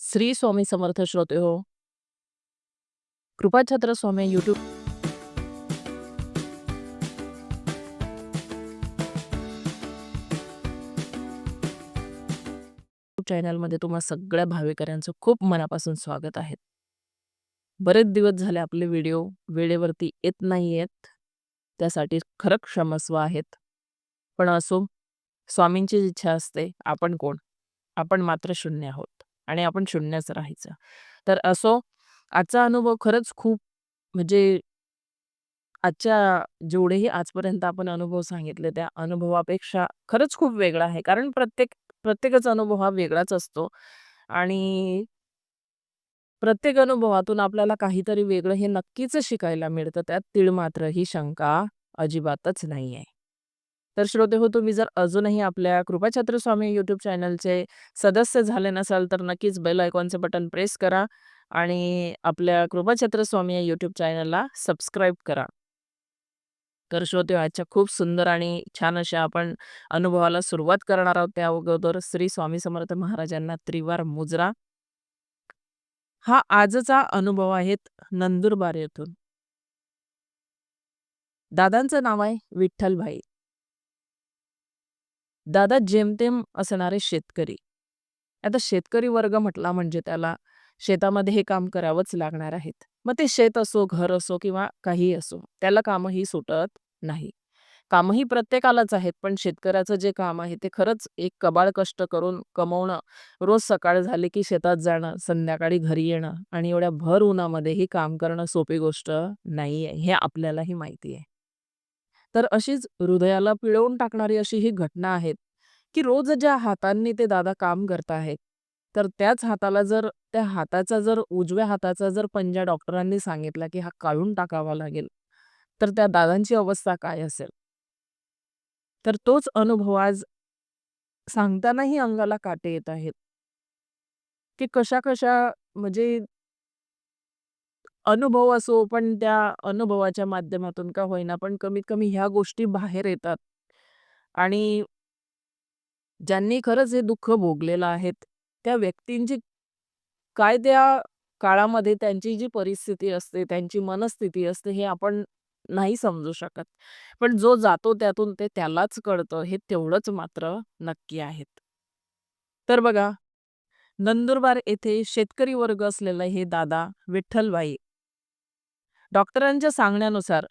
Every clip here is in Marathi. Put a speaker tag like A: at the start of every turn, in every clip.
A: श्री स्वामी समर्थ श्रोते हो. कृपाछत्र स्वामी यूट्यूब चॅनलमध्ये तुम्हा सगळ्या भाविकऱ्यांचं खूप मनापासून स्वागत आहे. बरेच दिवस झाले आपले व्हिडिओ वेळेवरती येत नाहीयेत. त्यासाठी खरंच क्षमस्व आहेत. पण असो, स्वामींची इच्छा असते. आपण कोण? आपण मात्र शून्य आहोत आणि आपण शून्यच राहायचं. तर असो, आजचा अनुभव खरंच खूप म्हणजे आजच्या जेवढेही आजपर्यंत आपण अनुभव सांगितले, त्या अनुभवापेक्षा खरंच खूप वेगळा आहे. कारण प्रत्येक प्रत्येकाचा अनुभव हा वेगळाच असतो आणि प्रत्येक अनुभवातून आपल्याला काहीतरी वेगळं हे नक्कीच शिकायला मिळतं. त्यात तीळमात्रही शंका अजिबातच नाही आहे तर श्रोते हो तुम्ही जर अजूनही आपल्या कृपाछत्र स्वामी यूट्यूब चॅनलचे सदस्य झाले नसाल, तर नक्कीच बेल आयकॉनचे बटन प्रेस करा आणि आपल्या कृपाछत्र स्वामी या यूट्यूब चॅनलला सबस्क्राईब करा. तर श्रोते हो, आजच्या खूप सुंदर आणि छान अशा आपण अनुभवाला सुरुवात करणार आहोत. त्या अगोदर श्री स्वामी समर्थ महाराजांना त्रिवार मुजरा. हा आजचा अनुभव आहेत नंदुरबार येथून. दादांचं नाव आहे विठ्ठलभाई. दादा जेमतेम असणारे शेतकरी. आता शेतकरी वर्ग म्हटला म्हणजे त्याला शेतामध्ये हे काम करावंच लागणार आहेत. मग ते शेत असो, घर असो किंवा काहीही असो, त्याला कामही सुटत नाही. कामही प्रत्येकालाच आहेत, पण शेतकऱ्याचं जे काम आहे ते खरंच एक कबाळ कष्ट करून कमवणं, रोज सकाळ झाले की शेतात जाणं, संध्याकाळी घरी येणं आणि एवढ्या भर उन्हामध्येही काम करणं सोपी गोष्ट नाहीये, हे आपल्यालाही माहिती आहे. तर अशीच हृदयाला पिळवून टाकणारी अशी ही घटना आहे, की रोज ज्या हातांनी ते दादा काम करताहेत, तर त्याच हाताला जर त्या हाताचा जर उजव्या हाताचा जर पंजा डॉक्टरांनी सांगितला, की हा काढून टाकावा लागेल, तर त्या दादांची अवस्था काय असेल? तर तोच अनुभव आज सांगतानाही अंगाला काटे येत आहेत. की कशा-कशा म्हणजे अनुभव असो, पण त्या अनुभवाच्या माध्यमातून का होईना, पण कमीत कमी ह्या गोष्टी बाहेर येतात. आणि ज्यांनी खरंच हे दुःख भोगलेलं आहेत, त्या व्यक्तींची काय त्या काळामध्ये त्यांची जी परिस्थिती असते, त्यांची मनस्थिती असते, हे आपण नाही समजू शकत. पण जो जातो त्यातून ते त्यालाच कळतं, हे तेवढंच मात्र नक्की आहेत. तर बघा, नंदुरबार येथे शेतकरी वर्ग असलेला हे दादा विठ्ठलभाई. डॉक्टरांच्या सांगण्यानुसार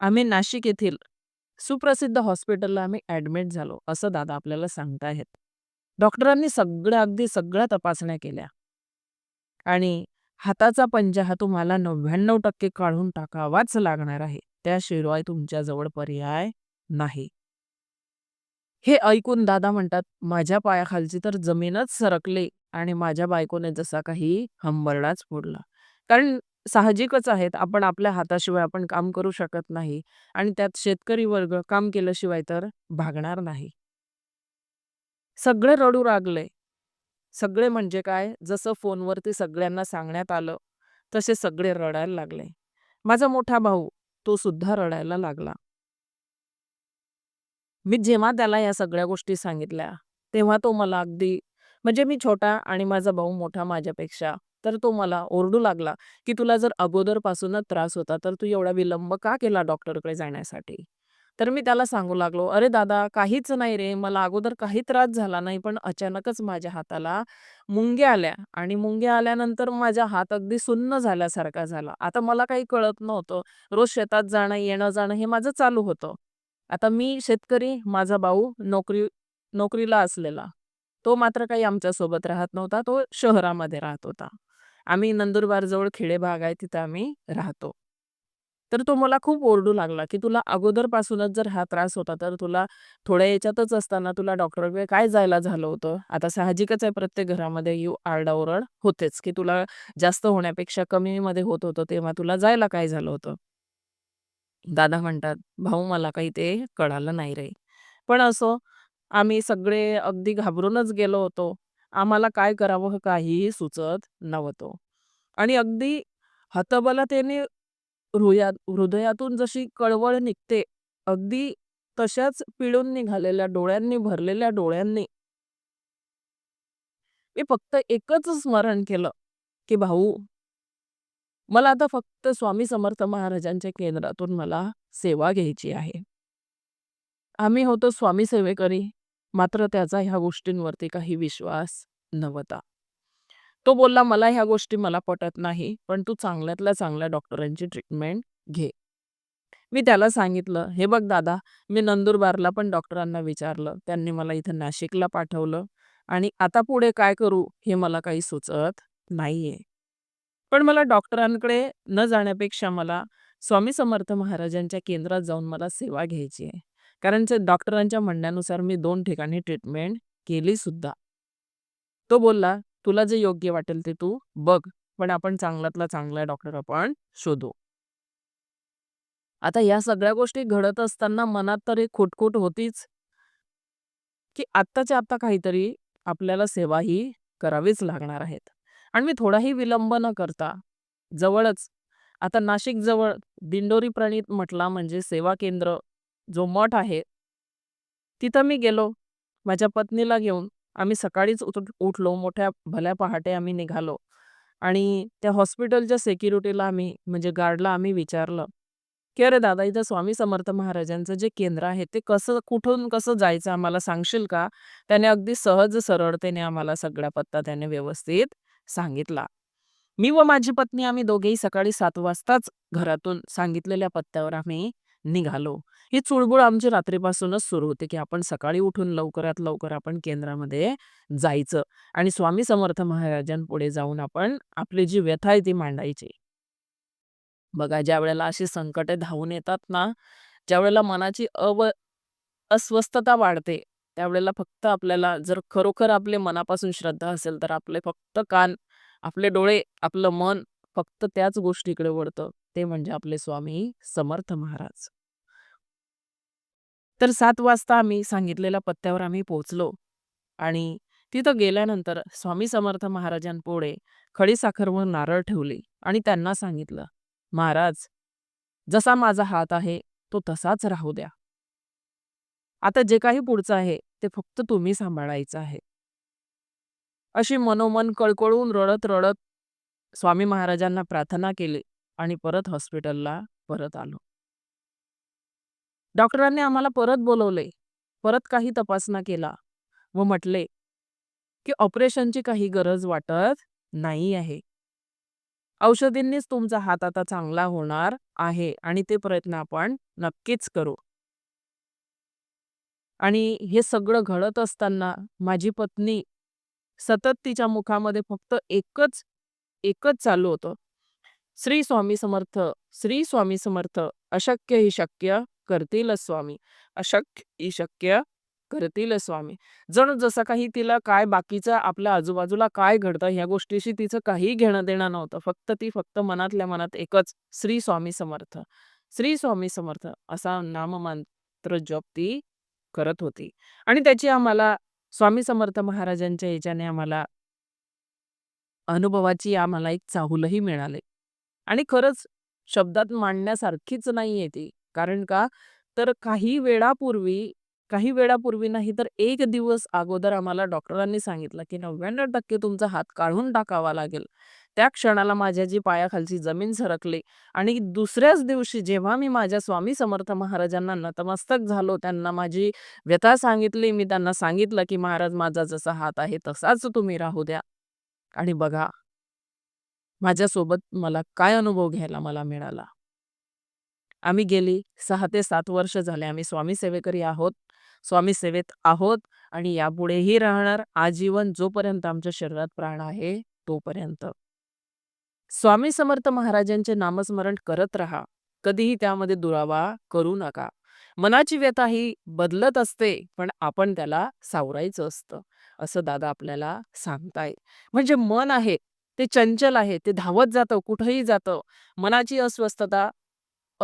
A: आम्ही नाशिक येथील सुप्रसिद्ध हॉस्पिटलला आम्ही ॲडमिट झालो, असं दादा आपल्याला सांगताहेत. डॉक्टरांनी सगळ्या, अगदी सगळ्या तपासण्या केल्या. आणि हाताचा पंजा हा तुम्हाला 99% काढून टाकावाच लागणार आहे. त्याशिवाय तुमच्याजवळ पर्याय नाही. हे ऐकून दादा म्हणतात, माझ्या पायाखालची तर जमीनच सरकली आणि माझ्या बायकोने जसा काही हंबरडाच फोडला. कारण साहजिकच आहेत, आपण आपल्या हाताशिवाय आपण काम करू शकत नाही आणि त्यात शेतकरी वर्ग काम केल्याशिवाय तर भागणार नाही. सगळे रडू लागले. सगळे म्हणजे काय, जसं फोनवरती सगळ्यांना सांगण्यात आलं, तसे सगळे रडायला लागले. माझा मोठा भाऊ, तो सुद्धा रडायला लागला. मी जेव्हा त्याला या सगळ्या गोष्टी सांगितल्या, तेव्हा तो मला अगदी म्हणजे मी छोटा आणि माझा भाऊ मोठा माझ्यापेक्षा, तर तो मला ओरडू लागला, की "तुला जर अगोदरपासूनच त्रास होता, तर तू एवढा विलंब का केला डॉक्टरकडे जाण्यासाठी?" तर मी त्याला सांगू लागलो, "अरे दादा, काहीच नाही रे, मला अगोदर काही त्रास झाला नाही, पण अचानकच माझ्या हाताला मुंग्या आल्या आणि मुंग्या आल्यानंतर माझा हात अगदी सुन्न झाल्यासारखा झाला. आता मला काही कळत नव्हतं. रोज शेतात जाणं, येणं-जाणं हे माझं चालू होतं. आता मी शेतकरी, माझा भाऊ नोकरी नोकरीला असलेला. तो मात्र काही आमच्यासोबत राहत नव्हता, तो शहरामध्ये राहत होता. आम्ही नंदुरबारजवळ खेडे भाग आहे, तिथं आम्ही राहतो. तर तो मला खूप ओरडू लागला, की "तुला अगोदरपासूनच जर हा त्रास होता, तर तुला थोड्या याच्यातच असताना तुला डॉक्टरकडे काय जायला झालं होतं?" आता साहजिकच आहे, प्रत्येक घरामध्ये ही आरडाओरड होतेच, की तुला जास्त होण्यापेक्षा कमीमध्ये होत होतं, तेव्हा तुला जायला काय झालं होतं? दादा म्हणतात, "भाऊ मला काही ते कळालं नाही रे." पण असो, आम्ही सगळे अगदी घाबरूनच गेलो होतो. आम्हाला काय करावं हे काहीही सुचत नव्हतं. आणि अगदी हतबलतेने हृया हृदयातून जशी कळवळ निघते, अगदी तशाच पिळून निघालेल्या डोळ्यांनी, भरलेल्या डोळ्यांनी मी फक्त एकच स्मरण केलं, की भाऊ मला आता फक्त स्वामी समर्थ महाराजांच्या केंद्रातून मला सेवा घ्यायची आहे. आम्ही होतो स्वामी सेवेकरी, मात्र त्याचा ह्या गोष्टींवरती काही विश्वास नव्हता. तो बोलला, "मला ह्या गोष्टी मला पटत नाही, पण तू चांगल्यातल्या चांगल्या डॉक्टरांची ट्रीटमेंट घे." मी त्याला सांगितलं, "हे बघ दादा, मी नंदुरबारला पण डॉक्टरांना विचारलं. त्यांनी मला इथं नाशिकला पाठवलं आणि आता पुढे काय करू हे मला काही सुचत नाहीये. पण मला डॉक्टरांकडे न जाण्यापेक्षा मला स्वामी समर्थ महाराजांच्या केंद्रात जाऊन मला सेवा घ्यायची आहे." कारण ते डॉक्टरांच्या म्हणण्यानुसार मी दोन ठिकाणी ट्रीटमेंट केली सुद्धा. तो बोलला, "तुला जे योग्य वाटेल ते तू बघ, पण आपण चांगल्यातला चांगला डॉक्टर आपण शोधू." आता या सगळ्या गोष्टी घडत असताना मनात तर एक खुटखुट होतीच. की आत्ताच्या आत्ता काहीतरी आपल्याला सेवा ही करावीच लागणार आहेत. आणि मी थोडाही विलंब न करता जवळच आता नाशिक जवळ दिंडोरी प्रणित म्हटला म्हणजे सेवा केंद्र जो मठ आहे तिथं मी गेलो. माझ्या पत्नीला घेऊन आम्ही सकाळीच उठ उठलो. मोठ्या भल्या पहाटे आम्ही निघालो आणि त्या हॉस्पिटलच्या सिक्युरिटीला आम्ही म्हणजे गार्डला आम्ही विचारलं, की "अरे दादा, इथं स्वामी समर्थ महाराजांचं जे केंद्र आहे ते कसं कुठून कसं जायचं आम्हाला सांगशील का?" त्याने अगदी सहज सरळतेने आम्हाला सगळा पत्ता त्याने व्यवस्थित सांगितला. मी व माझी पत्नी आम्ही दोघेही सकाळी सात वाजताच घरातून सांगितलेल्या पत्त्यावर आम्ही निघालो. ही चुळबुळ आमची रात्रीपासूनच सुरू होते की आपण सकाळी उठून लवकरात लवकर आपण केंद्रामध्ये जायचं आणि स्वामी समर्थ महाराजांपुढे जाऊन आपण आपली जी व्यथा आहे ती मांडायची. बघा, ज्या वेळेला अशी संकटे धावून येतात ना, ज्यावेळेला मनाची अव अस्वस्थता वाढते, त्यावेळेला फक्त आपल्याला जर खरोखर आपले मनापासून श्रद्धा असेल, तर आपले फक्त कान, आपले डोळे, आपलं मन फक्त त्याच गोष्टीकडे वळतं. ते म्हणजे आपले स्वामी समर्थ महाराज. तर सात वाजता आम्ही सांगितलेल्या पत्त्यावर आम्ही पोहोचलो आणि तिथं गेल्यानंतर स्वामी समर्थ महाराजांपुढे खडीसाखरवर नारळ ठेवले आणि त्यांना सांगितलं, "महाराज, जसा माझा हात आहे तो तसाच राहू द्या. आता जे काही पुढचं आहे ते फक्त तुम्ही सांभाळायचं आहे." अशी मनोमन कळकळून रडत-रडत स्वामी महाराजांना प्रार्थना केली आणि परत हॉस्पिटलला परत आलो. डॉक्टरांनी आम्हाला परत बोलावले. परत काही तपासणा केला व म्हटले, की ऑपरेशनची काही गरज वाटत नाही आहे. औषधींनीच तुमचा हात आता चांगला होणार आहे आणि ते प्रयत्न आपण नक्कीच करू. आणि हे सगळं घडत असताना माझी पत्नी सतत तिच्या मुखामध्ये फक्त एकच, एकच चालू होतं. श्री स्वामी समर्थ, श्री स्वामी समर्थ. अशक्य ही शक्य करतील स्वामी. अशक्य शक्य करतील स्वामी. जणू जसं काही तिला काय बाकीचं आपल्या आजूबाजूला काय घडतं ह्या गोष्टीशी तिचं काही घेणं-देणं नव्हतं. फक्त ती फक्त मनातल्या मनात एकच श्री स्वामी समर्थ, श्री स्वामी समर्थ असा नाममंत्र जप ती करत होती. आणि त्याची आम्हाला स्वामी समर्थ महाराजांच्या याच्याने आम्हाला अनुभवाची आम्हाला एक चाहूलही मिळाले आणि खरंच शब्दात मांडण्यासारखीच नाहीये ती. कारण का? तर काही वेळापूर्वी, काही वेळापूर्वी नाही तर एक दिवस अगोदर आम्हाला डॉक्टरांनी सांगितलं, की 99% तुमचा हात काढून टाकावा लागेल. त्या क्षणाला माझ्या जी पायाखालची जमीन सरकली आणि दुसऱ्याच दिवशी जेव्हा मी माझ्या स्वामी समर्थ महाराजांना नतमस्तक झालो, त्यांना माझी व्यथा सांगितली. मी त्यांना सांगितलं, की "महाराज, माझा जसा हात आहे तसाच तुम्ही राहू द्या." आणि बघा माझ्यासोबत मला काय अनुभव घ्यायला मला मिळाला. आम्ही गेली सहा ते सात वर्ष झाले आम्ही स्वामी सेवेकरी आहोत. स्वामी सेवेत आहोत आणि यापुढेही राहणार आजीवन जोपर्यंत आमच्या शरीरात प्राण आहे तोपर्यंत. स्वामी समर्थ महाराजांचे नामस्मरण करत राहा. कधीही त्यामध्ये दुरावा करू नका. मनाची व्यथा ही बदलत असते, पण आपण त्याला सावरायचं असतं, असं दादा आपल्याला सांगताय म्हणजे मन आहे ते चंचल आहे, ते धावत जातं, कुठेही जातं. मनाची अस्वस्थता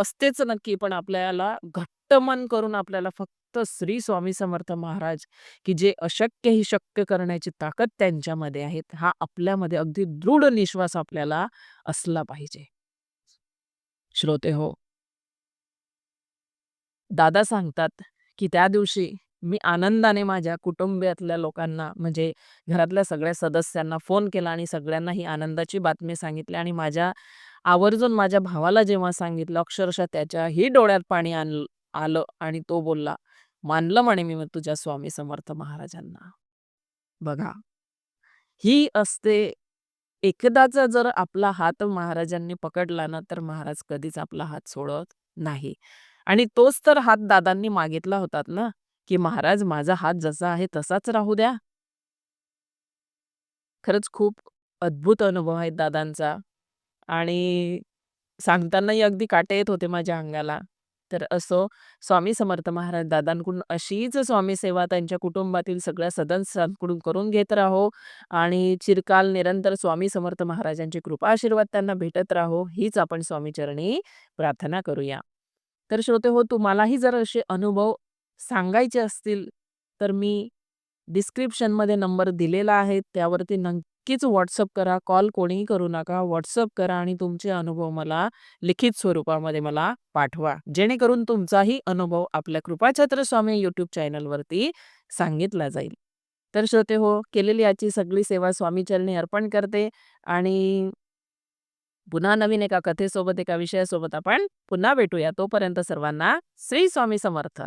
A: असतेच नक्की, पण आपल्याला घट्ट मन करून आपल्याला फक्त श्री स्वामी समर्थ महाराज, की जे अशक्य ही शक्य करण्याची ताकद त्यांच्यामध्ये आहेत हा आपल्यामध्ये अगदी दृढ निश्वास आपल्याला असला पाहिजे. श्रोते हो दादा सांगतात, की त्या दिवशी मी आनंदाने माझ्या कुटुंबियातल्या लोकांना म्हणजे घरातल्या सगळ्या सदस्यांना फोन केला आणि सगळ्यांना ही आनंदाची बातमी सांगितली आणि माझ्या आवर्जून माझ्या भावाला जेव्हा सांगितलं अक्षरशः त्याच्याही डोळ्यात पाणी आण आलं आणि तो बोलला, "मानलं म्हणे मी तुझ्या स्वामी समर्थ महाराजांना." बघा. ही असते एकदाचा जर आपला हात महाराजांनी पकडला ना, तर महाराज कधीच आपला हात सोडत नाही. आणि तोच तर हात दादांनी मागितला होतात ना, की "महाराज माझा हात जसा आहे तसाच राहू द्या." खरंच खूप अद्भुत अनुभव आहे दादांचा आणि सांगतानाही अगदी काटे येत होते माझ्या अंगाला. तर असो स्वामी समर्थ महाराज दादांकडून अशीच स्वामी सेवा त्यांच्या कुटुंबातील सगळ्या सदस्यांकडून करून घेत राहो आणि चिरकाल निरंतर स्वामी समर्थ महाराजांची कृपा आशीर्वाद त्यांना भेटत राहो, हीच आपण स्वामीचरणी प्रार्थना करूया. तर श्रोतेहो तुम्हालाही जर असे अनुभव सांगायचे असतील, तर मी डिस्क्रिप्शनमध्ये नंबर दिलेला आहे. त्यावरती नक्कीच व्हॉट्सअप करा. कॉल कोणीही करू नका. व्हॉट्सअप करा आणि तुमचे अनुभव मला लिखित स्वरूपामध्ये मला पाठवा. जेणेकरून तुमचाही अनुभव आपल्या कृपाछत्र स्वामी यूट्यूब चॅनलवरती सांगितला जाईल. तर श्रोते हो केलेली याची सगळी सेवा स्वामीचरणी अर्पण करते आणि पुन्हा नवीन एका कथेसोबत, एका विषयासोबत आपण पुन्हा भेटूया. तोपर्यंत सर्वांना श्री स्वामी समर्थ.